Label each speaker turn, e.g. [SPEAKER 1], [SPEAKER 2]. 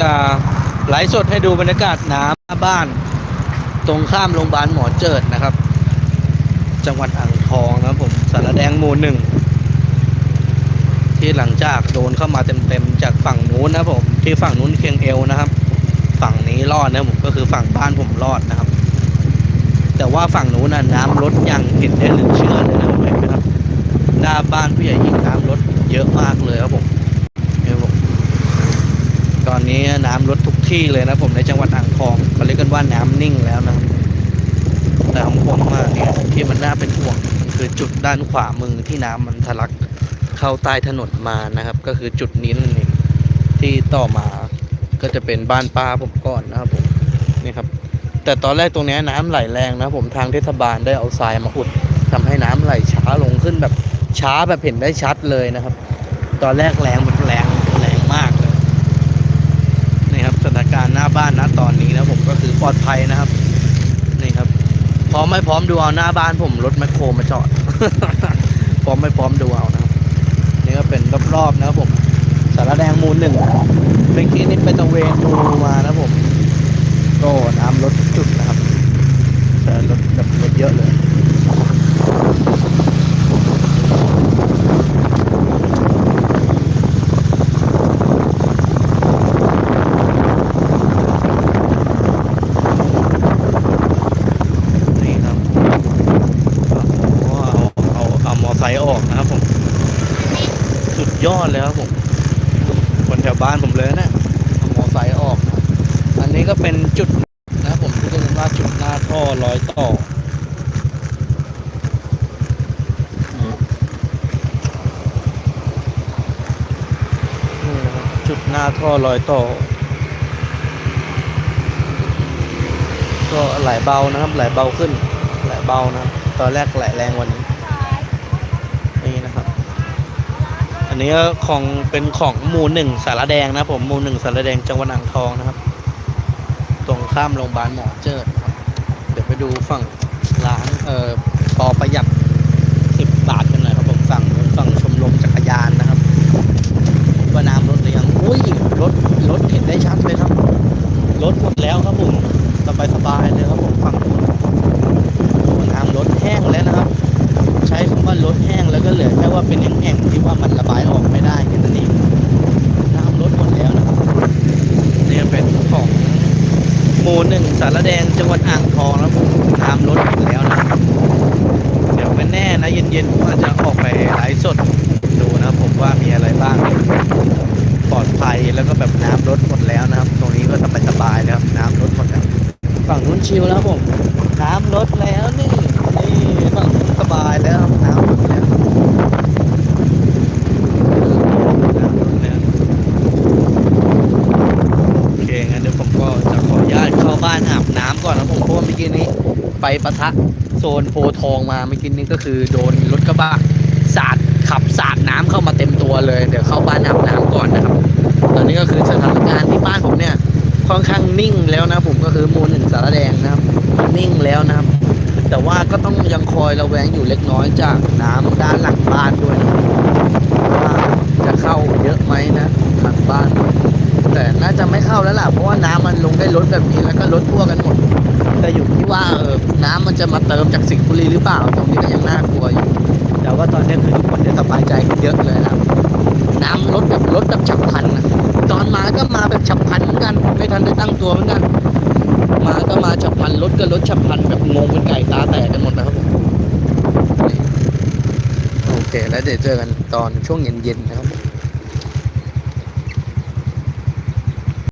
[SPEAKER 1] จะไลฟ์สดให้ดูบรรยากาศน้ำหน้าบ้าน ตรงข้ามโรงพยาบาลหมอเจิดนะครับ จังหวัดอ่างทองนะผมสารแดงหมู่หนึ่งที่หลังจากโดนเข้ามาเต็มๆจากฝั่งนู้นนะผมที่ฝั่งนู้นเคียงเอวนะครับ ฝั่งนี้รอดนะผมก็คือฝั่งบ้านผมรอดนะครับ แต่ว่าฝั่งนู้นน่ะน้ำลดอย่างเห็นได้หลือเชื่อเลยนะครับเห็นไหมครับหน้าบ้านผู้ใหญ่ยิ่งน้ำลดเยอะมากเลยครับผม ตอนนี้น้ำลดทุกที่เลยนะผมในจังหวัดอ่างทองเขาเรียกกันว่าน้ำนิ่งแล้วนะแต่ของผมอะเนี่ยที่มันน่าเป็นห่วงคือจุดด้านขวามือที่น้ำมันทะลักเข้าใต้ถนนมานะครับ ก็คือจุดนี้นั่นเองที่ต่อมาก็จะเป็นบ้านป้าผมก่อนนะครับผมนี่ครับ แต่ตอนแรกตรงนี้น้ำไหลแรงนะผมทางเทศบาลได้เอาทรายมาอุดทำให้น้ำไหลช้าลงขึ้นแบบช้าแบบเห็นได้ชัดเลยนะครับ ตอนแรกแรงแบบแรงแรงมาก ถานการณ์หน้าบ้านนะตอนนี้นะผมก็คือปลอดภัยนะครับนี่ครับ พร้อมไม่พร้อมดูเอาหน้าบ้านผมรถแมคโครมาจอด พร้อมไม่พร้อมดูเอานะครับนี่ก็เป็นรอบๆนะครับผมสารแดงมูลหนึ่งเมื่อกี้นี่ไปตะเวนดูมานะผมก็น้ำรถจุดนะครับแต่ลดแบบลดเยอะเลย นี่ครับโอ้โหเอาเอาเออไซค์ออกนะครับผม สุดยอดเลยครับผม คนแถวบ้านผมเลยนะมอไซค์ออกนะอันนี้ก็เป็นจุดนะครับผมที่เรียกว่าจุดหน้าท่อร้อยต่ออืมนี่นะครับจุดหน้าท่อรอยต่อ ก็ไหลเบานะครับไหลเบาขึ้นไหลเบานะครับตอนแรกไหลแรงว่านี้ นี้ก็ของเป็นของหมู่หนึ่งสารแดงนะผมหมู่หนึ่งสารแดงจังหวัดอ่างทองนะครับ ตรงข้ามโรงพยาบาลหมอเจิดครับเดี๋ยวไปดูฝั่งร้านเอ่อปอประหยัดสิบบาทกันหน่อยครับผมฝั่งฝั่งชมรมจักรยานนะครับว่าน้ำลดหรือยังอุ้ยรถรถเห็นได้ชัดเลยครับรถหมดแล้วครับผมสบายสบายเลยครับผมฝั่งนู้นโอ้น้ำรถแห้งแล้วนะครับ ใช้คำว่ารถแห้งแล้วก็เหลือแค่ว่าเป็นแห้งๆที่ว่ามันระบายออกไม่ได้แค่นั้นเองน้ำลดหมดแล้วนะครับนี่เป็นของหมู่หนึ่งสารแดงจังหวัดอ่างทองนะครับผมน้ำลดหมดแล้วนะครับเดี๋ยวไม่แน่นะเย็นๆผมอาจจะออกไปไลฟ์สดดูนะผมว่ามีอะไรบ้างปลอดภัยแล้วก็แบบน้ำลดหมดแล้วนะครับ ตรงนี้ก็สบายสบายนะครับ น้ำลดหมดแล้วฝั่งนู้นชิลแล้วผมน้ำลดแล้วนี่นี่ฝั่ง สบายแล้วครับน้ำแล้วน้ำลดแล้วโอเคงั้นเดี๋ยวผมก็จะขออนุญาตเข้าบ้านอาบน้ำก่อนนะผมเพราะว่าเมื่อกี้นี้ไปปะทะโซนโพทองมาเมื่อกี้นี้ก็คือโดนรถกระบะสาดขับสาดน้ำเข้ามาเต็มตัวเลย เดี๋ยวเข้าบ้านอาบน้ำก่อนนะครับ ตอนนี้ก็คือสถานการณ์ที่บ้านผมเนี่ยค่อนข้างนิ่งแล้วนะผมก็คือมูลหนึ่งสารแดงนะครับ นิ่งแล้วนะครับ แต่ว่าก็ต้องยังคอยระแวงอยู่เล็กน้อยจากน้ำด้านหลังบ้านด้วยนะว่าจะเข้าเยอะไหมนะหลังบ้าน แต่น่าจะไม่เข้าแล้วล่ะเพราะว่าน้ำมันลงได้ลดแบบนี้แล้วก็ลดทั่วกันหมด แต่อยู่ที่ว่าเออน้ำมันจะมาเติมจากสิงห์บุรีหรือเปล่าตรงนี้ก็ยังน่ากลัวอยู่ แต่ว่าตอนนี้คือทุกคนได้สบายใจขึ้นเยอะเลยนะน้ำลดแบบลดแบบฉับพลันนะตอนมาก็มาแบบฉับพลันเหมือนกันไม่ทันได้ตั้งตัวเหมือนกัน พันรถก็รถฉับพันแบบงงเป็นไก่ตาแตกกันหมดนะครับผมโอเคแล้วเดี๋ยวเจอกันตอนช่วงเย็นๆนะครับผม